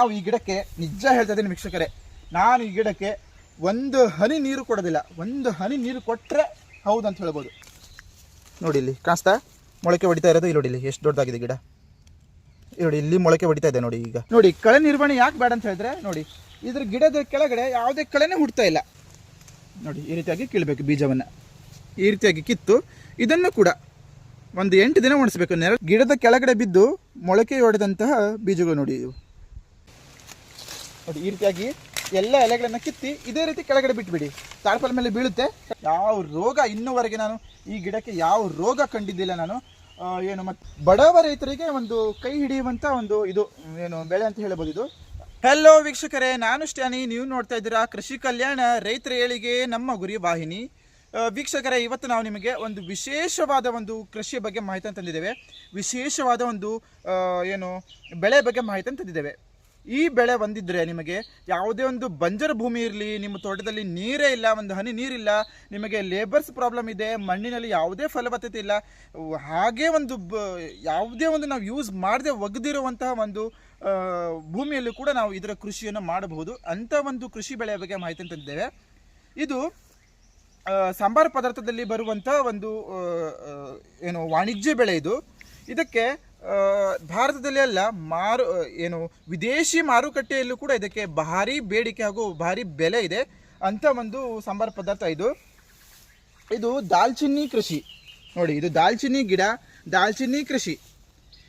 ನಾವು ಈ ಗಿಡಕ್ಕೆ ನಿಜ ಹೇಳ್ತಾ ಇದ್ದೀನಿ ವೀಕ್ಷಕರೇ, ನಾನು ಈ ಗಿಡಕ್ಕೆ ಒಂದು ಹನಿ ನೀರು ಕೊಡೋದಿಲ್ಲ, ಒಂದು ಹನಿ ನೀರು ಕೊಟ್ಟರೆ ಹೌದು ಅಂತ ಹೇಳ್ಬೋದು. ನೋಡಿ ಇಲ್ಲಿ, ಕಾಣಿಸ್ತಾ? ಮೊಳಕೆ ಹೊಡಿತಾ ಇರೋದು, ಇಲ್ಲಿ ನೋಡಿ ಇಲ್ಲಿ, ಎಷ್ಟು ದೊಡ್ಡದಾಗಿದೆ ಗಿಡ. ನೋಡಿ, ಇಲ್ಲಿ ಮೊಳಕೆ ಹೊಡಿತಾ ಇದೆ ನೋಡಿ ಈಗ. ನೋಡಿ, ಕಳೆ ನಿರ್ವಹಣೆ ಯಾಕೆ ಬೇಡ ಅಂತ ಹೇಳಿದ್ರೆ, ನೋಡಿ, ಇದ್ರ ಗಿಡದ ಕೆಳಗಡೆ ಯಾವುದೇ ಕಳೆನೇ ಹುಡ್ತಾ ಇಲ್ಲ. ನೋಡಿ, ಈ ರೀತಿಯಾಗಿ ಕೀಳಬೇಕು ಬೀಜವನ್ನು. ಈ ರೀತಿಯಾಗಿ ಕಿತ್ತು, ಇದನ್ನು ಕೂಡ ಒಂದು ಎಂಟು ದಿನ ಒಣಸ್ಬೇಕು. ನೆರ ಗಿಡದ ಕೆಳಗಡೆ ಬಿದ್ದು ಮೊಳಕೆ ಹೊಡೆದಂತಹ ಬೀಜಗಳು ನೋಡಿ ಇವು. ನೋಡಿ, ಈ ರೀತಿಯಾಗಿ ಎಲ್ಲ ಎಲೆಗಳನ್ನ ಕಿತ್ತಿ ಇದೇ ರೀತಿ ಕೆಳಗಡೆ ಬಿಟ್ಬಿಡಿ. ತಾಳ್ಪಲ್ ಮೇಲೆ ಬೀಳುತ್ತೆ. ಯಾವ ರೋಗ ಇನ್ನೂವರೆಗೆ ನಾನು ಈ ಗಿಡಕ್ಕೆ ಯಾವ ರೋಗ ಕಂಡಿದ್ದಿಲ್ಲ ನಾನು. ಏನು ಮತ್ತು ಬಡವ ರೈತರಿಗೆ ಒಂದು ಕೈ ಹಿಡಿಯುವಂಥ ಒಂದು ಇದು, ಏನು ಬೆಳೆ ಅಂತ ಹೇಳಬಹುದು ಇದು. ಹೆಲೋ ವೀಕ್ಷಕರೇ, ನಾನು ಸ್ಟ್ಯಾನಿ ನೀವು ನೋಡ್ತಾ ಇದ್ದೀರಾ ಕೃಷಿ ಕಲ್ಯಾಣ ರೈತರ ಏಳಿಗೆ ನಮ್ಮ ಗುರಿ ವಾಹಿನಿ. ವೀಕ್ಷಕರೇ, ಇವತ್ತು ನಾವು ನಿಮಗೆ ಒಂದು ವಿಶೇಷವಾದ ಒಂದು ಕೃಷಿಯ ಬಗ್ಗೆ ಮಾಹಿತಿ ತಂದಿದ್ದೇವೆ. ವಿಶೇಷವಾದ ಒಂದು ಏನು ಬೆಳೆ ಬಗ್ಗೆ ಮಾಹಿತಿ ತಂದಿದ್ದೇವೆ. ಈ ಬೆಳೆ ಬಂದಿದ್ದರೆ ನಿಮಗೆ ಯಾವುದೇ ಒಂದು ಬಂಜರು ಭೂಮಿ ಇರಲಿ, ನಿಮ್ಮ ತೋಟದಲ್ಲಿ ನೀರೇ ಇಲ್ಲ, ಒಂದು ಹನಿ ನೀರಿಲ್ಲ, ನಿಮಗೆ ಲೇಬರ್ಸ್ ಪ್ರಾಬ್ಲಮ್ ಇದೆ, ಮಣ್ಣಿನಲ್ಲಿ ಯಾವುದೇ ಫಲವತ್ತತೆ ಇಲ್ಲ, ಹಾಗೆ ಒಂದು ಬ, ಯಾವುದೇ ಒಂದು ನಾವು ಯೂಸ್ ಮಾಡದೆ ಒಗೆದಿರುವಂತಹ ಒಂದು ಭೂಮಿಯಲ್ಲೂ ಕೂಡ ನಾವು ಇದರ ಕೃಷಿಯನ್ನು ಮಾಡಬಹುದು. ಅಂಥ ಒಂದು ಕೃಷಿ ಬೆಳೆಯ ಬಗ್ಗೆ ಮಾಹಿತಿ ತಂದಿದ್ದೇವೆ ಇದು ಸಾಂಬಾರು ಪದಾರ್ಥದಲ್ಲಿ ಬರುವಂಥ ಒಂದು ಏನು ವಾಣಿಜ್ಯ ಬೆಳೆ ಇದು. ಇದಕ್ಕೆ ಭಾರತದಲ್ಲಿ ಅಲ್ಲ, ಮಾರು ಏನು, ವಿದೇಶಿ ಮಾರುಕಟ್ಟೆಯಲ್ಲೂ ಕೂಡ ಇದಕ್ಕೆ ಭಾರಿ ಬೇಡಿಕೆ ಹಾಗೂ ಭಾರಿ ಬೆಲೆ ಇದೆ ಅಂತ ಒಂದು ಸಾಂಬಾರು ಪದಾರ್ಥ ಇದು. ಇದು ದಾಲ್ಚಿನ್ನಿ ಕೃಷಿ. ನೋಡಿ, ಇದು ದಾಲ್ಚಿನ್ನಿ ಗಿಡ, ದಾಲ್ಚಿನ್ನಿ ಕೃಷಿ.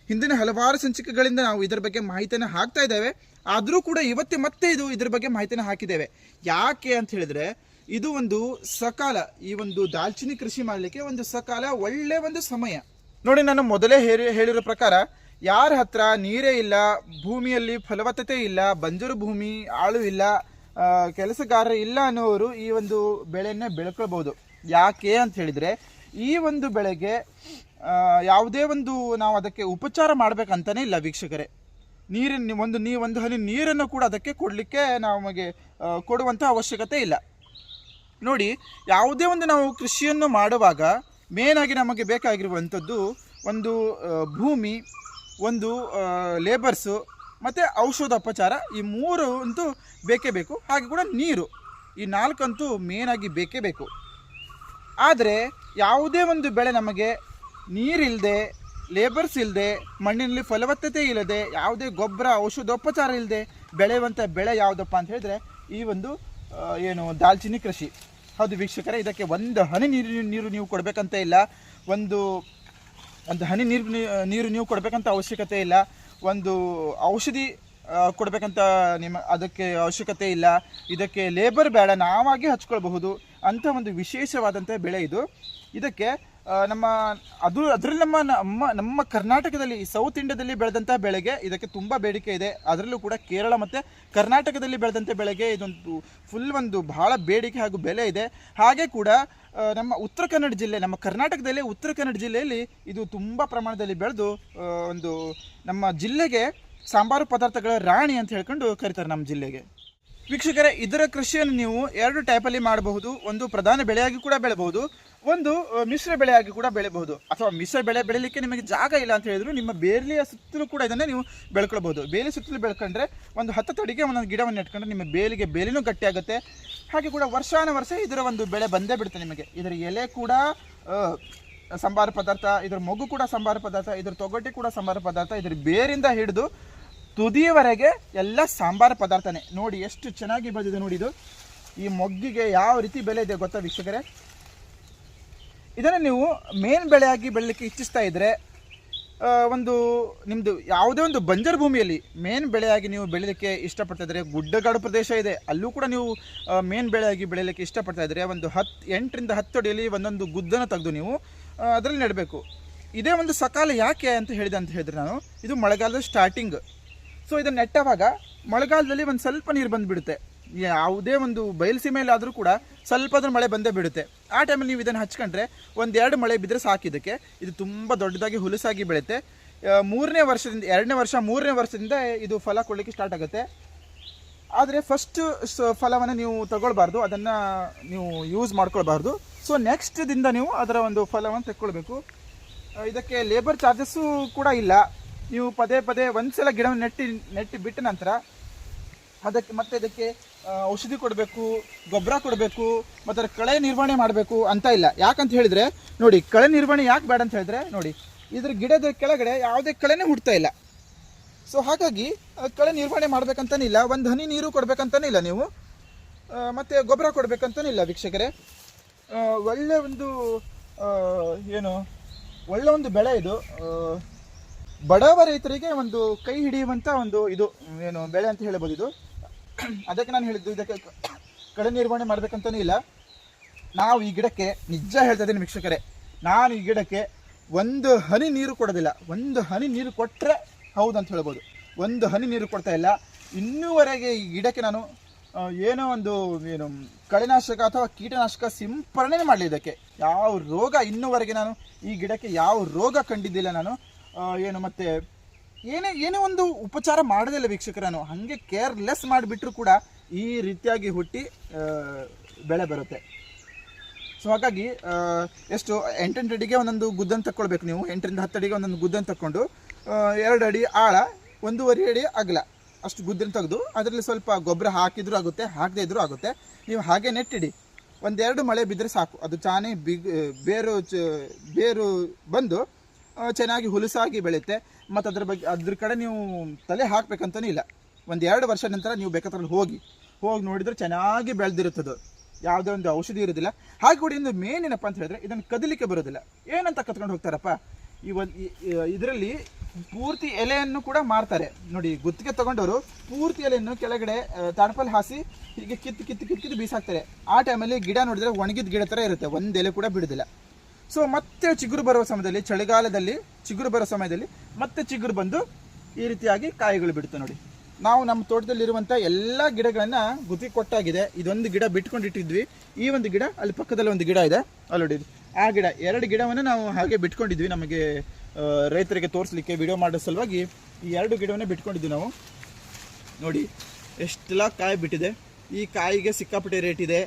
ಹಿಂದಿನ ಹಲವಾರು ಸಂಚಿಕೆಗಳಿಂದ ನಾವು ಇದರ ಬಗ್ಗೆ ಮಾಹಿತಿಯನ್ನು ಹಾಕ್ತಾ ಇದ್ದೇವೆ. ಆದರೂ ಕೂಡ ಇವತ್ತೇ ಮತ್ತೆ ಇದು ಇದರ ಬಗ್ಗೆ ಮಾಹಿತಿಯನ್ನು ಹಾಕಿದ್ದೇವೆ. ಯಾಕೆ ಅಂತ ಹೇಳಿದ್ರೆ, ಇದು ಒಂದು ಸಕಾಲ, ಈ ಒಂದು ದಾಲ್ಚಿನ್ನಿ ಕೃಷಿ ಮಾಡಲಿಕ್ಕೆ ಒಂದು ಸಕಾಲ ಒಳ್ಳೆ ಒಂದು ಸಮಯ. ನೋಡಿ, ನಾನು ಮೊದಲೇ ಹೇಳಿ ಹೇಳಿರೋ ಪ್ರಕಾರ, ಯಾರ ಹತ್ರ ನೀರೇ ಇಲ್ಲ, ಭೂಮಿಯಲ್ಲಿ ಫಲವತ್ತತೆ ಇಲ್ಲ, ಬಂಜರು ಭೂಮಿ ಆಳು ಇಲ್ಲ ಕೆಲಸಗಾರರು ಇಲ್ಲ ಅನ್ನೋರು ಈ ಒಂದು ಬೆಳೆಯನ್ನೇ ಬೆಳ್ಕೊಳ್ಬೋದು ಯಾಕೆ ಅಂತ ಹೇಳಿದ್ರೆ, ಈ ಒಂದು ಬೆಳೆಗೆ ಯಾವುದೇ ಒಂದು ನಾವು ಅದಕ್ಕೆ ಉಪಚಾರ ಮಾಡ್ಬೇಕಂತಾನೆ ಇಲ್ಲ ವೀಕ್ಷಕರೇ. ನೀರಿನ ಒಂದು ನೀ ಒಂದು ಹನಿ ನೀರನ್ನು ಕೂಡ ಅದಕ್ಕೆ ಕೊಡಲಿಕ್ಕೆ ನಮಗೆ ಕೊಡುವಂಥ ಅವಶ್ಯಕತೆ ಇಲ್ಲ. ನೋಡಿ, ಯಾವುದೇ ಒಂದು ನಾವು ಕೃಷಿಯನ್ನು ಮಾಡುವಾಗ ಮೇನಾಗಿ ನಮಗೆ ಬೇಕಾಗಿರುವಂಥದ್ದು ಒಂದು ಭೂಮಿ, ಒಂದು ಲೇಬರ್ಸು ಮತ್ತು ಔಷಧೋಪಚಾರ ಈ ಮೂರು ಅಂತೂ ಬೇಕೇ ಬೇಕು. ಹಾಗೆ ಕೂಡ ನೀರು. ಈ ನಾಲ್ಕಂತೂ ಮೇನಾಗಿ ಬೇಕೇ ಬೇಕು. ಆದರೆ ಯಾವುದೇ ಒಂದು ಬೆಳೆ ನಮಗೆ ನೀರಿಲ್ಲದೆ ಲೇಬರ್ಸ್ ಇಲ್ಲದೆ ಮಣ್ಣಿನಲ್ಲಿ ಫಲವತ್ತತೆ ಇಲ್ಲದೆ, ಯಾವುದೇ ಗೊಬ್ಬರ ಔಷಧೋಪಚಾರ ಇಲ್ಲದೆ ಬೆಳೆಯುವಂಥ ಬೆಳೆ ಯಾವುದಪ್ಪ ಅಂತ ಹೇಳಿದ್ರೆ ಈ ಒಂದು ಏನು, ದಾಲ್ಚಿನ್ನಿ ಕೃಷಿ. ಹೌದು ವೀಕ್ಷಕರೇ, ಇದಕ್ಕೆ ಒಂದು ಹನಿ ನೀರು ನೀರು ನೀವು ಕೊಡಬೇಕಂತ ಇಲ್ಲ. ಒಂದು ಒಂದು ಹನಿ ನೀರು ನೀರು ನೀವು ಕೊಡಬೇಕಂತ ಅವಶ್ಯಕತೆ ಇಲ್ಲ. ಒಂದು ಔಷಧಿ ಕೊಡಬೇಕಂತ ನಿಮ್ಮ, ಅದಕ್ಕೆ ಅವಶ್ಯಕತೆ ಇಲ್ಲ. ಇದಕ್ಕೆ ಲೇಬರ್ ಬೇಡ, ನಾವಾಗಿ ಹಚ್ಕೊಳ್ಬಹುದು. ಅಂಥ ಒಂದು ವಿಶೇಷವಾದಂಥ ಬೆಳೆ ಇದು. ಇದಕ್ಕೆ ನಮ್ಮ ಅದು ಅದರಲ್ಲಿ ನಮ್ಮ ನಮ್ಮ ನಮ್ಮ ಕರ್ನಾಟಕದಲ್ಲಿ ಸೌತ್ ಇಂಡಿಯಾದಲ್ಲಿ ಬೆಳೆದಂಥ ಬೆಳೆಗೆ ಇದಕ್ಕೆ ತುಂಬ ಬೇಡಿಕೆ ಇದೆ. ಅದರಲ್ಲೂ ಕೂಡ ಕೇರಳ ಮತ್ತು ಕರ್ನಾಟಕದಲ್ಲಿ ಬೆಳೆದಂಥ ಬೆಳೆಗೆ ಇದೊಂದು ಫುಲ್ ಒಂದು ಬಹಳ ಬೇಡಿಕೆ ಹಾಗೂ ಬೆಲೆ ಇದೆ. ಹಾಗೆ ಕೂಡ ನಮ್ಮ ಉತ್ತರ ಕನ್ನಡ ಜಿಲ್ಲೆ, ನಮ್ಮ ಕರ್ನಾಟಕದಲ್ಲಿ ಉತ್ತರ ಕನ್ನಡ ಜಿಲ್ಲೆಯಲ್ಲಿ ಇದು ತುಂಬ ಪ್ರಮಾಣದಲ್ಲಿ ಬೆಳೆದು ಒಂದು ನಮ್ಮ ಜಿಲ್ಲೆಗೆ ಸಾಂಬಾರು ಪದಾರ್ಥಗಳ ರಾಣಿ ಅಂತ ಹೇಳ್ಕೊಂಡು ಕರೀತಾರೆ ನಮ್ಮ ಜಿಲ್ಲೆಗೆ. ವೀಕ್ಷಕರೇ, ಇದರ ಕೃಷಿಯನ್ನು ನೀವು ಎರಡು ಟೈಪಲ್ಲಿ ಮಾಡಬಹುದು. ಒಂದು ಪ್ರಧಾನ ಬೆಳೆಯಾಗಿ ಕೂಡ ಬೆಳೆಬಹುದು. ಒಂದು ಮಿಶ್ರ ಬೆಳೆಯಾಗಿ ಕೂಡ ಬೆಳೆಬಹುದು. ಅಥವಾ ಮಿಶ್ರ ಬೆಳೆ ಬೆಳೆಯಲಿಕ್ಕೆ ನಿಮಗೆ ಜಾಗ ಇಲ್ಲ ಅಂತ ಹೇಳಿದ್ರು ನಿಮ್ಮ ಬೇಲಿಯ ಸುತ್ತಲೂ ಕೂಡ ಇದನ್ನೇ ನೀವು ಬೆಳ್ಕೊಳ್ಬಹುದು. ಬೇಲಿ ಸುತ್ತಲೂ ಬೆಳ್ಕೊಂಡ್ರೆ ಒಂದು ಹತ್ತು ತಡಿಗೆ ಒಂದೊಂದು ಗಿಡವನ್ನು ಇಟ್ಕೊಂಡ್ರೆ ನಿಮ್ಮ ಬೇಲಿಗೆ ಬೇಲಿನೂ ಗಟ್ಟಿಯಾಗುತ್ತೆ ಹಾಗೆ ಕೂಡ ವರ್ಷಾನ ವರ್ಷ ಇದರ ಒಂದು ಬೆಳೆ ಬಂದೇ ಬಿಡುತ್ತೆ ನಿಮಗೆ. ಇದರ ಎಲೆ ಕೂಡ ಸಂಬಾರ ಪದಾರ್ಥ, ಇದರ ಮೊಗ್ಗು ಕೂಡ ಸಂಬಾರ ಪದಾರ್ಥ, ಇದರ ತೊಗಟೆ ಕೂಡ ಸಂಬಾರ ಪದಾರ್ಥ, ಇದರ ಬೇರಿಂದ ಹಿಡಿದು ತುದಿಯವರೆಗೆ ಎಲ್ಲ ಸಾಂಬಾರ ಪದಾರ್ಥನೇ. ನೋಡಿ ಎಷ್ಟು ಚೆನ್ನಾಗಿ ಬಂದಿದೆ ನೋಡಿ ಇದು. ಈ ಮೊಗ್ಗಿಗೆ ಯಾವ ರೀತಿ ಬೆಲೆ ಇದೆ ಗೊತ್ತಾ ವೀಕ್ಷಕರೇ? ಇದನ್ನು ನೀವು ಮೇನ್ ಬೆಳೆಯಾಗಿ ಬೆಳಲಿಕ್ಕೆ ಇಚ್ಛಿಸ್ತಾ ಇದ್ದರೆ ಒಂದು ನಿಮ್ಮದು ಯಾವುದೇ ಒಂದು ಬಂಜರು ಭೂಮಿಯಲ್ಲಿ ಮೇನ್ ಬೆಳೆಯಾಗಿ ನೀವು ಬೆಳೀಲಿಕ್ಕೆ ಇಷ್ಟಪಡ್ತಾ ಇದ್ದರೆ ಗುಡ್ಡಗಾಡು ಪ್ರದೇಶ ಇದೆ, ಅಲ್ಲೂ ಕೂಡ ನೀವು ಮೇನ್ ಬೆಳೆಯಾಗಿ ಬೆಳೀಲಿಕ್ಕೆ ಇಷ್ಟಪಡ್ತಾ ಇದ್ದರೆ ಒಂದು ಹತ್ತು ಎಂಟರಿಂದ ಹತ್ತು ಅಡಿಯಲ್ಲಿ ಒಂದೊಂದು ಗುದ್ದನ್ನು ತೆಗೆದು ನೀವು ಅದರಲ್ಲಿ ನೆಡಬೇಕು. ಇದೇ ಒಂದು ಸಕಾಲ ಯಾಕೆ ಅಂತ ಹೇಳಿದೆ ಅಂತ ಹೇಳಿದ್ರೆ ನಾನು, ಇದು ಮಳೆಗಾಲದ ಸ್ಟಾರ್ಟಿಂಗ್ ಸೊ ಇದನ್ನು ನೆಟ್ಟವಾಗ ಮಳೆಗಾಲದಲ್ಲಿ ಒಂದು ಸ್ವಲ್ಪ ನೀರು ಬಂದುಬಿಡುತ್ತೆ. ಯಾವುದೇ ಒಂದು ಬಯಲುಸೀಮೆಯಲ್ಲಿ ಆದರೂ ಕೂಡ ಸ್ವಲ್ಪ ಅದ್ರ ಮಳೆ ಬಂದೇ ಬಿಡುತ್ತೆ. ಆ ಟೈಮಲ್ಲಿ ನೀವು ಇದನ್ನು ಹಚ್ಕೊಂಡ್ರೆ ಒಂದೆರಡು ಮಳೆ ಬಿದ್ದರೆ ಸಾಕಿದ್ದಕ್ಕೆ ಇದು ತುಂಬ ದೊಡ್ಡದಾಗಿ ಹುಲಸಾಗಿ ಬೆಳೆಯುತ್ತೆ. ಮೂರನೇ ವರ್ಷದಿಂದ, ಎರಡನೇ ವರ್ಷ, ಮೂರನೇ ವರ್ಷದಿಂದ ಇದು ಫಲ ಕೊಡಲಿಕ್ಕೆ ಸ್ಟಾರ್ಟ್ ಆಗುತ್ತೆ. ಆದರೆ ಫಸ್ಟ್ ಫಲವನ್ನು ನೀವು ತಗೊಳ್ಬಾರ್ದು. ಅದನ್ನು ನೀವು ಯೂಸ್ ಮಾಡ್ಕೊಳ್ಬಾರ್ದು. ಸೊ ನೆಕ್ಸ್ಟ್ ದಿಂದ ನೀವು ಅದರ ಒಂದು ಫಲವನ್ನು ತೆಕ್ಕೊಳ್ಬೇಕು. ಇದಕ್ಕೆ ಲೇಬರ್ ಚಾರ್ಜಸ್ಸು ಕೂಡ ಇಲ್ಲ. ನೀವು ಪದೇ ಪದೇ ಒಂದು ಸಲ ಗಿಡವನ್ನು ನೆಟ್ಟಿ ನೆಟ್ಟಿ ಬಿಟ್ಟ ನಂತರ ಅದಕ್ಕೆ ಮತ್ತೆ ಇದಕ್ಕೆ ಔಷಧಿ ಕೊಡಬೇಕು, ಗೊಬ್ಬರ ಕೊಡಬೇಕು, ಮತ್ತು ಕಳೆ ನಿರ್ವಹಣೆ ಮಾಡಬೇಕು ಅಂತ ಇಲ್ಲ. ಯಾಕಂತ ಹೇಳಿದರೆ, ನೋಡಿ, ಕಳೆ ನಿರ್ವಹಣೆ ಯಾಕೆ ಬೇಡ ಅಂತ ಹೇಳಿದ್ರೆ, ನೋಡಿ, ಇದ್ರ ಗಿಡದ ಕೆಳಗಡೆ ಯಾವುದೇ ಕಳೆನೇ ಹುಡ್ತಾ ಇಲ್ಲ. ಸೊ ಹಾಗಾಗಿ ಕಳೆ ನಿರ್ವಹಣೆ ಮಾಡ್ಬೇಕಂತಾನೆ ಇಲ್ಲ, ಒಂದು ಹನಿ ನೀರು ಕೊಡ್ಬೇಕಂತಾನೆ ಇಲ್ಲ ನೀವು ಮತ್ತು ಗೊಬ್ಬರ ಕೊಡ್ಬೇಕಂತಾನೆ ಇಲ್ಲ ವೀಕ್ಷಕರೇ. ಒಳ್ಳೆ ಒಂದು ಏನು, ಒಳ್ಳೆ ಒಂದು ಬೆಳೆ ಇದು. ಬಡವ ರೈತರಿಗೆ ಒಂದು ಕೈ ಹಿಡಿಯುವಂಥ ಒಂದು ಇದು, ಏನು, ಬೆಳೆ ಅಂತ ಹೇಳ್ಬೋದು ಇದು. ಅದಕ್ಕೆ ನಾನು ಹೇಳಿದ್ದು, ಇದಕ್ಕೆ ಕಳೆ ನಿರ್ವಹಣೆ ಮಾಡ್ಬೇಕಂತಾನೆ ಇಲ್ಲ. ನಾವು ಈ ಗಿಡಕ್ಕೆ, ನಿಜ ಹೇಳ್ತಾ ಇದ್ದೀನಿ ವೀಕ್ಷಕರೇ, ನಾನು ಈ ಗಿಡಕ್ಕೆ ಒಂದು ಹನಿ ನೀರು ಕೊಡೋದಿಲ್ಲ. ಒಂದು ಹನಿ ನೀರು ಕೊಟ್ಟರೆ ಹೌದು ಅಂತ ಹೇಳ್ಬೋದು. ಒಂದು ಹನಿ ನೀರು ಕೊಡ್ತಾ ಇಲ್ಲ. ಇನ್ನೂವರೆಗೆ ಈ ಗಿಡಕ್ಕೆ ನಾನು ಏನೋ ಒಂದು, ಏನು, ಕಳೆನಾಶಕ ಅಥವಾ ಕೀಟನಾಶಕ ಸಿಂಪರಣೆ ಮಾಡಲಿ ಇದಕ್ಕೆ. ಯಾವ ರೋಗ, ಇನ್ನೂವರೆಗೆ ನಾನು ಈ ಗಿಡಕ್ಕೆ ಯಾವ ರೋಗ ಕಂಡಿದ್ದಿಲ್ಲ ನಾನು. ಏನು, ಮತ್ತೆ ಏನೇ ಏನೇ ಒಂದು ಉಪಚಾರ ಮಾಡೋದಿಲ್ಲ ವೀಕ್ಷಕರ ನಾನು ಹಾಗೆ ಕೇರ್ಲೆಸ್ ಮಾಡಿಬಿಟ್ರು ಕೂಡ ಈ ರೀತಿಯಾಗಿ ಹುಟ್ಟಿ ಬೆಳೆ ಬರುತ್ತೆ. ಸೊ ಹಾಗಾಗಿ ಎಷ್ಟು ಎಂಟೆಂಟು ಅಡಿಗೆ ಒಂದೊಂದು ಗುದ್ದನ್ನು ತಕ್ಕೊಳ್ಬೇಕು ನೀವು. ಎಂಟರಿಂದ ಹತ್ತು ಅಡಿಗೆ ಒಂದೊಂದು ಗುದ್ದನ್ನು ತಕ್ಕೊಂಡು ಎರಡು ಅಡಿ ಆಳ, ಒಂದೂವರೆ ಅಡಿ ಅಗಲ. ಅಷ್ಟು ಗುದ್ದನ್ನು ತೆಗೆದು, ಅದರಲ್ಲಿ ಸ್ವಲ್ಪ ಗೊಬ್ಬರ ಹಾಕಿದ್ರೂ ಆಗುತ್ತೆ, ಹಾಕದೇ ಇದ್ರೂ ಆಗುತ್ತೆ. ನೀವು ಹಾಗೆ ನೆಟ್ಟಿಡಿ. ಒಂದೆರಡು ಮಳೆ ಬಿದ್ದರೆ ಸಾಕು. ಅದು ಚಾನೆ ಬಿಗ್, ಬೇರು ಚ, ಬೇರು ಬಂದು ಚೆನ್ನಾಗಿ ಹುಲಸಾಗಿ ಬೆಳೆಯುತ್ತೆ. ಮತ್ತು ಅದ್ರ ಬಗ್ಗೆ ಅದ್ರ ಕಡೆ ನೀವು ತಲೆ ಹಾಕ್ಬೇಕಂತಲೂ ಇಲ್ಲ. ಒಂದು ಎರಡು ವರ್ಷ ನಂತರ ನೀವು ಬೇಕಾದ್ರೆ ಹೋಗಿ ಹೋಗಿ ನೋಡಿದ್ರೆ ಚೆನ್ನಾಗಿ ಬೆಳೆದಿರುತ್ತದು. ಯಾವುದೇ ಒಂದು ಔಷಧಿ ಇರೋದಿಲ್ಲ. ಹಾಗೆ ಕೂಡ ಇನ್ನು ಮೇನ್ ಏನಪ್ಪ ಅಂತ ಹೇಳಿದ್ರೆ ಇದನ್ನು ಕದಲಿಕ್ಕೆ ಬರೋದಿಲ್ಲ. ಏನಂತ ಕತ್ಕೊಂಡು ಹೋಗ್ತಾರಪ್ಪ? ಈ ಒಂದು ಇದರಲ್ಲಿ ಪೂರ್ತಿ ಎಲೆಯನ್ನು ಕೂಡ ಮಾರ್ತಾರೆ. ನೋಡಿ, ಗುತ್ತಿಗೆ ತಗೊಂಡವರು ಪೂರ್ತಿ ಎಲೆಯನ್ನು ಕೆಳಗಡೆ ತಾಡ್ಪಲ್ ಹಾಸಿ ಹೀಗೆ ಕಿತ್ತು ಕಿತ್ತು ಕಿತ್ತು ಕಿತ್ತು ಬೀಸಾಕ್ತಾರೆ. ಆ ಟೈಮಲ್ಲಿ ಗಿಡ ನೋಡಿದ್ರೆ ಒಣಗಿದ ಗಿಡ ಥರ ಇರುತ್ತೆ. ಒಂದು ಎಲೆ ಕೂಡ ಬಿಡುದಿಲ್ಲ. ಸೊ ಮತ್ತೆ ಚಿಗುರು ಬರುವ ಸಮಯದಲ್ಲಿ, ಚಳಿಗಾಲದಲ್ಲಿ ಚಿಗುರು ಬರೋ ಸಮಯದಲ್ಲಿ ಮತ್ತೆ ಚಿಗುರು ಬಂದು ಈ ರೀತಿಯಾಗಿ ಕಾಯಿಗಳು ಬಿಡುತ್ತೆ ನೋಡಿ. ನಾವು ನಮ್ಮ ತೋಟದಲ್ಲಿರುವಂಥ ಎಲ್ಲ ಗಿಡಗಳನ್ನು ಗುತಿ ಕೊಟ್ಟಾಗಿದೆ. ಇದೊಂದು ಗಿಡ ಬಿಟ್ಕೊಂಡಿಟ್ಟಿದ್ವಿ. ಈ ಒಂದು ಗಿಡ ಅಲ್ಲಿ ಪಕ್ಕದಲ್ಲಿ ಒಂದು ಗಿಡ ಇದೆ. ಅಲ್ಲಿ ಆ ಗಿಡ, ಎರಡು ಗಿಡವನ್ನು ನಾವು ಹಾಗೆ ಬಿಟ್ಕೊಂಡಿದ್ವಿ ನಮಗೆ ರೈತರಿಗೆ ತೋರಿಸ್ಲಿಕ್ಕೆ ವಿಡಿಯೋ ಮಾಡೋ ಸಲುವಾಗಿ ಈ ಎರಡು ಗಿಡವನ್ನೇ ಬಿಟ್ಕೊಂಡಿದ್ವಿ ನಾವು. ನೋಡಿ ಎಷ್ಟೆಲ್ಲ ಕಾಯಿ ಬಿಟ್ಟಿದೆ. ಈ ಕಾಯಿಗೆ ಸಿಕ್ಕಾಪಟ್ಟೆ ರೇಟ್ ಇದೆ.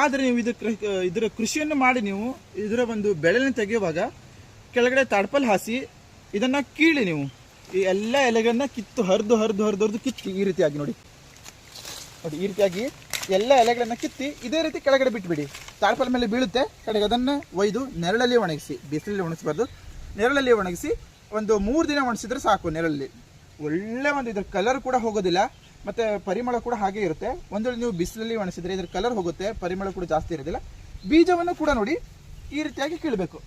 ಆದರೆ ನೀವು ಇದಕ್ಕೆ ಇದರ ಕೃಷಿಯನ್ನು ಮಾಡಿ ನೀವು ಇದರ ಒಂದು ಬೆಳೆನ ತೆಗೆಯುವಾಗ ಕೆಳಗಡೆ ತಾಡ್ಪಲ್ ಹಾಸಿ ಇದನ್ನು ಕೀಳಿ ನೀವು. ಈ ಎಲ್ಲ ಎಲೆಗಳನ್ನ ಕಿತ್ತು ಹರಿದು ಹರಿದು ಹರಿದು ಹರಿದು ಕಿತ್ತು ಈ ರೀತಿಯಾಗಿ ನೋಡಿ. ನೋಡಿ, ಈ ರೀತಿಯಾಗಿ ಎಲ್ಲ ಎಲೆಗಳನ್ನು ಕಿತ್ತಿ ಇದೇ ರೀತಿ ಕೆಳಗಡೆ ಬಿಟ್ಬಿಡಿ. ತಾಡ್ಪಲ್ ಮೇಲೆ ಬೀಳುತ್ತೆ. ಕಡೆಗೆ ಅದನ್ನು ಒಯ್ದು ನೆರಳಲ್ಲಿ ಒಣಗಿಸಿ, ಬಿಸಿಲಲ್ಲಿ ಒಣಗಿಸಬಾರ್ದು. ನೆರಳಲ್ಲಿ ಒಣಗಿಸಿ ಒಂದು ಮೂರು ದಿನ ಒಣಗಿಸಿದ್ರೆ ಸಾಕು ನೆರಳಲ್ಲಿ. ಒಳ್ಳೆ ಒಂದು ಇದ್ರ ಕಲರ್ ಕೂಡ ಹೋಗೋದಿಲ್ಲ. ಮತ್ತು ಪರಿಮಳ ಕೂಡ ಹಾಗೆ ಇರುತ್ತೆ. ಒಂದು ನೀವು ಬಿಸಿಲಲ್ಲಿ ಒಣಸಿದ್ರೆ ಇದ್ರ ಕಲರ್ ಹೋಗುತ್ತೆ, ಪರಿಮಳ ಕೂಡ ಜಾಸ್ತಿ ಇರೋದಿಲ್ಲ. ಬೀಜವನ್ನು ಕೂಡ ನೋಡಿ ಈ ರೀತಿಯಾಗಿ ಕೀಳಬೇಕು.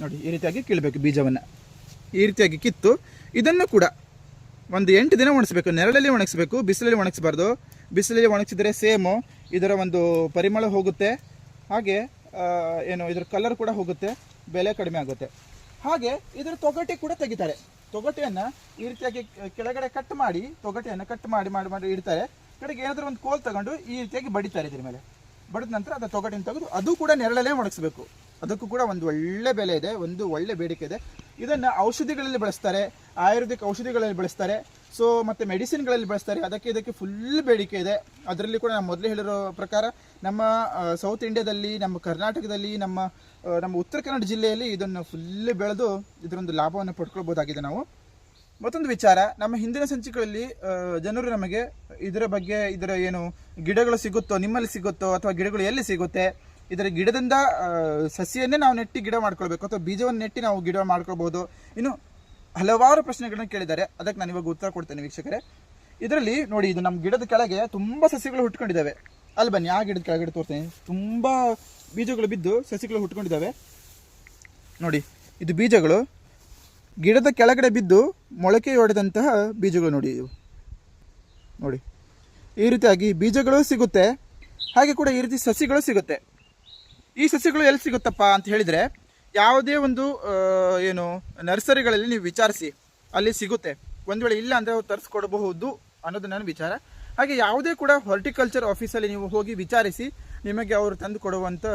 ನೋಡಿ, ಈ ರೀತಿಯಾಗಿ ಕೀಳಬೇಕು ಬೀಜವನ್ನು. ಈ ರೀತಿಯಾಗಿ ಕಿತ್ತು. ಇದನ್ನು ಕೂಡ ಒಂದು ಎಂಟು ದಿನ ಒಣಗಿಸ್ಬೇಕು ನೆರಳಲ್ಲಿ ಒಣಗಿಸ್ಬೇಕು, ಬಿಸಿಲಲ್ಲಿ ಒಣಗಿಸ್ಬಾರ್ದು. ಬಿಸಿಲಲ್ಲಿ ಒಣಗಿಸಿದ್ರೆ ಸೇಮು, ಇದರ ಒಂದು ಪರಿಮಳ ಹೋಗುತ್ತೆ. ಹಾಗೆ ಏನು, ಇದರ ಕಲರ್ ಕೂಡ ಹೋಗುತ್ತೆ. ಬೆಲೆ ಕಡಿಮೆ ಆಗುತ್ತೆ. ಹಾಗೆ, ಇದರ ತೊಗಟೆ ಕೂಡ ತೆಗಿತಾರೆ. ತೊಗಟೆಯನ್ನು ಈ ರೀತಿಯಾಗಿ ಕೆಳಗಡೆ ಕಟ್ ಮಾಡಿ, ತೊಗಟೆಯನ್ನು ಕಟ್ ಮಾಡಿ ಮಾಡಿ ಮಾಡಿ ಇಡ್ತಾರೆ. ಕಡೆಗೆ ಏನಾದರೂ ಒಂದು ಕೋಲ್ ತಗೊಂಡು ಈ ರೀತಿಯಾಗಿ ಬಡಿತಾರೆ ಇದ್ರ ಮೇಲೆ. ಬಡಿದ ನಂತರ ಅದ ತೊಗಟೆಯನ್ನು ತೆಗೆದು ಅದು ಕೂಡ ನೆರಳಲ್ಲೇ ಒಣಗಿಸ್ಬೇಕು. ಅದಕ್ಕೂ ಕೂಡ ಒಂದು ಒಳ್ಳೆ ಬೆಲೆ ಇದೆ, ಒಂದು ಒಳ್ಳೆ ಬೇಡಿಕೆ ಇದೆ. ಇದನ್ನು ಔಷಧಿಗಳಲ್ಲಿ ಬಳಸ್ತಾರೆ, ಆಯುರ್ವೇದಿಕ್ ಔಷಧಿಗಳಲ್ಲಿ ಬಳಸ್ತಾರೆ. ಸೊ ಮತ್ತು ಮೆಡಿಸಿನ್ಗಳಲ್ಲಿ ಬಳಸ್ತಾರೆ. ಅದಕ್ಕೆ ಇದಕ್ಕೆ ಫುಲ್ ಬೇಡಿಕೆ ಇದೆ. ಅದರಲ್ಲಿ ಕೂಡ ನಾನು ಮೊದಲೇ ಹೇಳಿರೋ ಪ್ರಕಾರ ನಮ್ಮ ಸೌತ್ ಇಂಡಿಯಾದಲ್ಲಿ ನಮ್ಮ ಕರ್ನಾಟಕದಲ್ಲಿ, ನಮ್ಮ ನಮ್ಮ ಉತ್ತರ ಕನ್ನಡ ಜಿಲ್ಲೆಯಲ್ಲಿ ಇದನ್ನು ಫುಲ್ ಬೆಳೆದು ಇದರೊಂದು ಲಾಭವನ್ನು ಪಡ್ಕೊಳ್ಬೋದಾಗಿದೆ ನಾವು. ಮತ್ತೊಂದು ವಿಚಾರ, ನಮ್ಮ ಹಿಂದಿನ ಸಂಚಿಕೆಗಳಲ್ಲಿ ಜನರು ನಮಗೆ ಇದರ ಬಗ್ಗೆ ಇದರ ಏನು ಗಿಡಗಳು ಸಿಗುತ್ತೋ, ನಿಮ್ಮಲ್ಲಿ ಸಿಗುತ್ತೋ ಅಥವಾ ಗಿಡಗಳು ಎಲ್ಲಿ ಸಿಗುತ್ತೆ, ಇದರ ಗಿಡದಿಂದ ಸಸಿಯನ್ನೇ ನಾವು ನೆಟ್ಟಿ ಗಿಡ ಮಾಡ್ಕೊಳ್ಬೇಕು ಅಥವಾ ಬೀಜವನ್ನು ನೆಟ್ಟಿ ನಾವು ಗಿಡ ಮಾಡ್ಕೊಳ್ಬೋದು. ಇನ್ನು ಹಲವಾರು ಪ್ರಶ್ನೆಗಳನ್ನ ಕೇಳಿದ್ದಾರೆ. ಅದಕ್ಕೆ ನಾನು ಇವಾಗ ಉತ್ತರ ಕೊಡ್ತೇನೆ ವೀಕ್ಷಕರೇ. ಇದರಲ್ಲಿ ನೋಡಿ, ಇದು ನಮ್ಮ ಗಿಡದ ಕೆಳಗೆ ತುಂಬ ಸಸಿಗಳು ಹುಟ್ಕೊಂಡಿದ್ದಾವೆ ಅಲ್ಲಿ ಬನ್ನಿ, ಆ ಗಿಡದ ಕೆಳಗಡೆ ತೋರ್ತೇನೆ. ತುಂಬ ಬೀಜಗಳು ಬಿದ್ದು ಸಸಿಗಳು ಹುಟ್ಕೊಂಡಿದ್ದಾವೆ ನೋಡಿ, ಇದು ಬೀಜಗಳು. ಗಿಡದ ಕೆಳಗಡೆ ಬಿದ್ದು ಮೊಳಕೆ ಹೊಡೆದಂತಹ ಬೀಜಗಳು ನೋಡಿ ಇವು. ನೋಡಿ, ಈ ರೀತಿಯಾಗಿ ಬೀಜಗಳು ಸಿಗುತ್ತೆ. ಹಾಗೆ ಕೂಡ ಈ ರೀತಿ ಸಸಿಗಳು ಸಿಗುತ್ತೆ. ಈ ಸಸಿಗಳು ಎಲ್ಲಿ ಸಿಗುತ್ತಪ್ಪ ಅಂತ ಹೇಳಿದರೆ ಯಾವುದೇ ಒಂದು ಏನು, ನರ್ಸರಿಗಳಲ್ಲಿ ನೀವು ವಿಚಾರಿಸಿ, ಅಲ್ಲಿ ಸಿಗುತ್ತೆ. ಒಂದು ವೇಳೆ ಇಲ್ಲ ಅಂದರೆ ತರಿಸ್ಕೊಡಬಹುದು ಅನ್ನೋದು ನನ್ನ ವಿಚಾರ. ಹಾಗೆ ಯಾವುದೇ ಕೂಡ ಹಾರ್ಟಿಕಲ್ಚರ್ ಆಫೀಸಲ್ಲಿ ನೀವು ಹೋಗಿ ವಿಚಾರಿಸಿ, ನಿಮಗೆ ಅವರು ತಂದು ಕೊಡುವಂಥ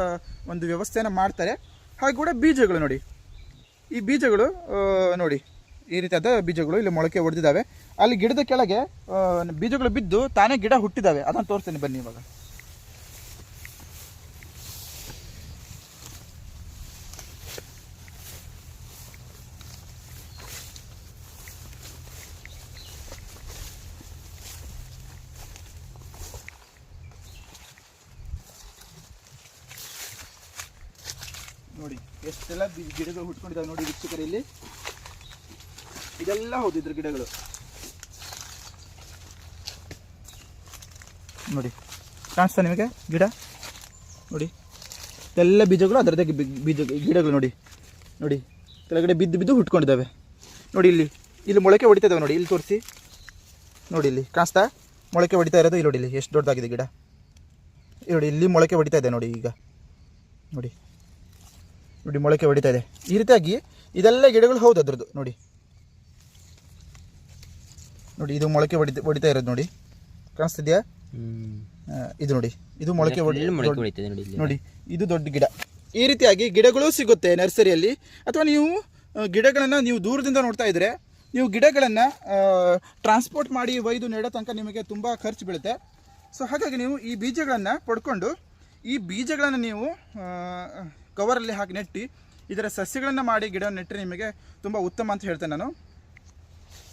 ಒಂದು ವ್ಯವಸ್ಥೆಯನ್ನು ಮಾಡ್ತಾರೆ. ಹಾಗೆ ಕೂಡ ಬೀಜಗಳು ನೋಡಿ. ಈ ಬೀಜಗಳು ನೋಡಿ, ಈ ರೀತಿಯಾದ ಬೀಜಗಳು ಇಲ್ಲಿ ಮೊಳಕೆ ಹೊಡೆದಿದ್ದಾವೆ ಅಲ್ಲಿ ಗಿಡದ ಕೆಳಗೆ ಬೀಜಗಳು ಬಿದ್ದು ತಾನೇ ಗಿಡ ಹುಟ್ಟಿದ್ದಾವೆ. ಅದನ್ನು ತೋರಿಸ್ತೇನೆ ಬನ್ನಿ ಇವಾಗ ನೋಡಿ ಎಷ್ಟೆಲ್ಲ ಗಿಡಗಳು ಹುಟ್ಕೊಂಡಿದ್ದಾವೆ ನೋಡಿ ವೀಕ್ಷಕರು ಇಲ್ಲಿ. ಇದೆಲ್ಲ ಹೋದಿದ್ರು ಗಿಡಗಳು. ನೋಡಿ, ಕಾಣಿಸ್ತಾ ನಿಮಗೆ ಗಿಡ? ನೋಡಿ, ಎಲ್ಲ ಬೀಜಗಳು ಅದರದೇ ಬೀಜ ಗಿಡಗಳು ನೋಡಿ. ನೋಡಿ, ಕೆಳಗಡೆ ಬಿದ್ದು ಬಿದ್ದು ಹುಟ್ಕೊಂಡಿದ್ದಾವೆ ನೋಡಿ ಇಲ್ಲಿ ಇಲ್ಲಿ ಮೊಳಕೆ ಹೊಡಿತಾ ಇದ್ದಾವೆ ನೋಡಿ, ಇಲ್ಲಿ ತೋರಿಸಿ. ನೋಡಿ ಇಲ್ಲಿ, ಕಾಣಿಸ್ತಾ? ಮೊಳಕೆ ಹೊಡಿತಾ ಇರೋದು ಇಲ್ಲಿ ನೋಡಿ ಇಲ್ಲಿ, ಎಷ್ಟು ದೊಡ್ಡದಾಗಿದೆ ಗಿಡ. ನೋಡಿ, ಇಲ್ಲಿ ಮೊಳಕೆ ಹೊಡಿತಾ ಇದೆ ನೋಡಿ ಈಗ. ನೋಡಿ ನೋಡಿ ಮೊಳಕೆ ಹೊಡಿತಾ ಇದೆ. ಈ ರೀತಿಯಾಗಿ ಇದೆಲ್ಲ ಗಿಡಗಳು ಹೌದು ಅದ್ರದ್ದು. ನೋಡಿ. ನೋಡಿ ಇದು ಮೊಳಕೆ ಹೊಡಿ ಹೊಡಿತಾ ಇರೋದು ನೋಡಿ. ಕಾಣಿಸ್ತಿದ್ಯಾ? ಇದು ನೋಡಿ. ಇದು ಮೊಳಕೆ ನೋಡಿ ಇದು ದೊಡ್ಡ ಗಿಡ. ಈ ರೀತಿಯಾಗಿ ಗಿಡಗಳು ಸಿಗುತ್ತೆ ನರ್ಸರಿಯಲ್ಲಿ. ಅಥವಾ ನೀವು ಗಿಡಗಳನ್ನು ನೀವು ದೂರದಿಂದ ನೋಡ್ತಾ ಇದ್ರೆ ನೀವು ಗಿಡಗಳನ್ನು ಟ್ರಾನ್ಸ್ಪೋರ್ಟ್ ಮಾಡಿ ಒಯ್ದು ನೆಡೋ ತನಕ ನಿಮಗೆ ತುಂಬ ಖರ್ಚು ಬೀಳುತ್ತೆ. ಸೊ ಹಾಗಾಗಿ ನೀವು ಈ ಬೀಜಗಳನ್ನು ಪಡ್ಕೊಂಡು ಈ ಬೀಜಗಳನ್ನು ನೀವು ಕವರಲ್ಲಿ ಹಾಕಿ ನೆಟ್ಟು ಇದರ ಸಸ್ಯಗಳನ್ನು ಮಾಡಿ ಗಿಡ ನೆಟ್ಟರೆ ನಿಮಗೆ ತುಂಬ ಉತ್ತಮ ಅಂತ ಹೇಳ್ತೇನೆ ನಾನು.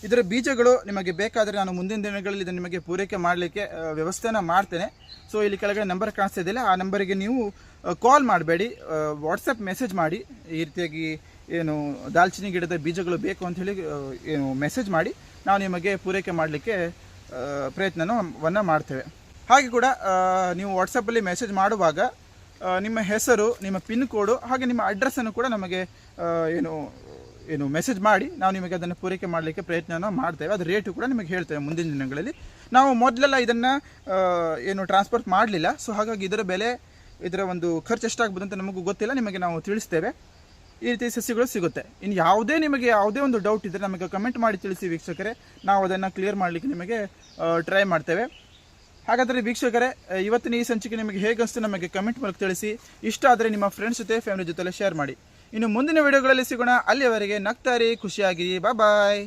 ಇದರ ಬೀಜಗಳು ನಿಮಗೆ ಬೇಕಾದರೆ ನಾನು ಮುಂದಿನ ದಿನಗಳಲ್ಲಿ ಇದನ್ನು ನಿಮಗೆ ಪೂರೈಕೆ ಮಾಡಲಿಕ್ಕೆ ವ್ಯವಸ್ಥೆನ ಮಾಡ್ತೇನೆ. ಸೊ ಇಲ್ಲಿ ಕೆಳಗಡೆ ನಂಬರ್ ಕಾಣಿಸ್ತಾ ಇದೆಯಲ್ಲ ಆ ನಂಬರಿಗೆ ನೀವು ಕಾಲ್ ಮಾಡಬೇಡಿ ವಾಟ್ಸಪ್ ಮೆಸೇಜ್ ಮಾಡಿ, ಈ ರೀತಿಯಾಗಿ ಏನು ದಾಲ್ಚಿನ್ನಿ ಗಿಡದ ಬೀಜಗಳು ಬೇಕು ಅಂತ ಹೇಳಿ ಏನು ಮೆಸೇಜ್ ಮಾಡಿ, ನಾವು ನಿಮಗೆ ಪೂರೈಕೆ ಮಾಡಲಿಕ್ಕೆ ಪ್ರಯತ್ನವನ್ನು ಮಾಡ್ತೇವೆ. ಹಾಗೆ ಕೂಡ ನೀವು ವಾಟ್ಸಪ್ಪಲ್ಲಿ ಮೆಸೇಜ್ ಮಾಡುವಾಗ ನಿಮ್ಮ ಹೆಸರು, ನಿಮ್ಮ ಪಿನ್ ಕೋಡು, ಹಾಗೆ ನಿಮ್ಮ ಅಡ್ರೆಸ್ಸನ್ನು ಕೂಡ ನಮಗೆ ಏನು ಏನು ಮೆಸೇಜ್ ಮಾಡಿ. ನಾವು ನಿಮಗೆ ಅದನ್ನು ಪೂರೈಕೆ ಮಾಡಲಿಕ್ಕೆ ಪ್ರಯತ್ನವನ್ನು ಮಾಡ್ತೇವೆ. ಅದು ರೇಟು ಕೂಡ ನಿಮಗೆ ಹೇಳ್ತೇವೆ ಮುಂದಿನ ದಿನಗಳಲ್ಲಿ. ನಾವು ಮೊದಲೆಲ್ಲ ಇದನ್ನು ಏನು ಟ್ರಾನ್ಸ್ಪೋರ್ಟ್ ಮಾಡಲಿಲ್ಲ. ಸೊ ಹಾಗಾಗಿ ಇದರ ಬೆಲೆ, ಇದರ ಒಂದು ಖರ್ಚು ಎಷ್ಟಾಗ್ಬೋದು ಅಂತ ನಮಗೂ ಗೊತ್ತಿಲ್ಲ. ನಿಮಗೆ ನಾವು ತಿಳಿಸ್ತೇವೆ. ಈ ರೀತಿ ಸಸಿಗಳು ಸಿಗುತ್ತೆ. ಇನ್ನು ಯಾವುದೇ ನಿಮಗೆ ಯಾವುದೇ ಒಂದು ಡೌಟ್ ಇದ್ದರೆ ನಮಗೆ ಕಮೆಂಟ್ ಮಾಡಿ ತಿಳಿಸಿ, ವೀಕ್ಷಕರೇ. ನಾವು ಅದನ್ನು ಕ್ಲಿಯರ್ ಮಾಡಲಿಕ್ಕೆ ನಿಮಗೆ ಟ್ರೈ ಮಾಡ್ತೇವೆ. ಹಾಗಾದರೆ ವೀಕ್ಷಕರೇ ಇವತ್ತಿನ ಈ ಸಂಚಿಕೆ ನಿಮಗೆ ಹೇಗನ್ನಿಸ್ತು ನಮಗೆ ಕಮೆಂಟ್ ಮೂಲಕ ತಿಳಿಸಿ. ಇಷ್ಟ ಆದರೆ ನಿಮ್ಮ ಫ್ರೆಂಡ್ಸ್ ಜೊತೆ ಫ್ಯಾಮಿಲಿ ಜೊತೆ ಶೇರ್ ಮಾಡಿ. ಇನ್ನು ಮುಂದಿನ ವಿಡಿಯೋಗಳಲ್ಲಿ ಸಿಗೋಣ. ಅಲ್ಲಿಯವರೆಗೆ ನಗ್ತಾರಿ, ಖುಷಿಯಾಗಿರಿ. ಬಾಯ್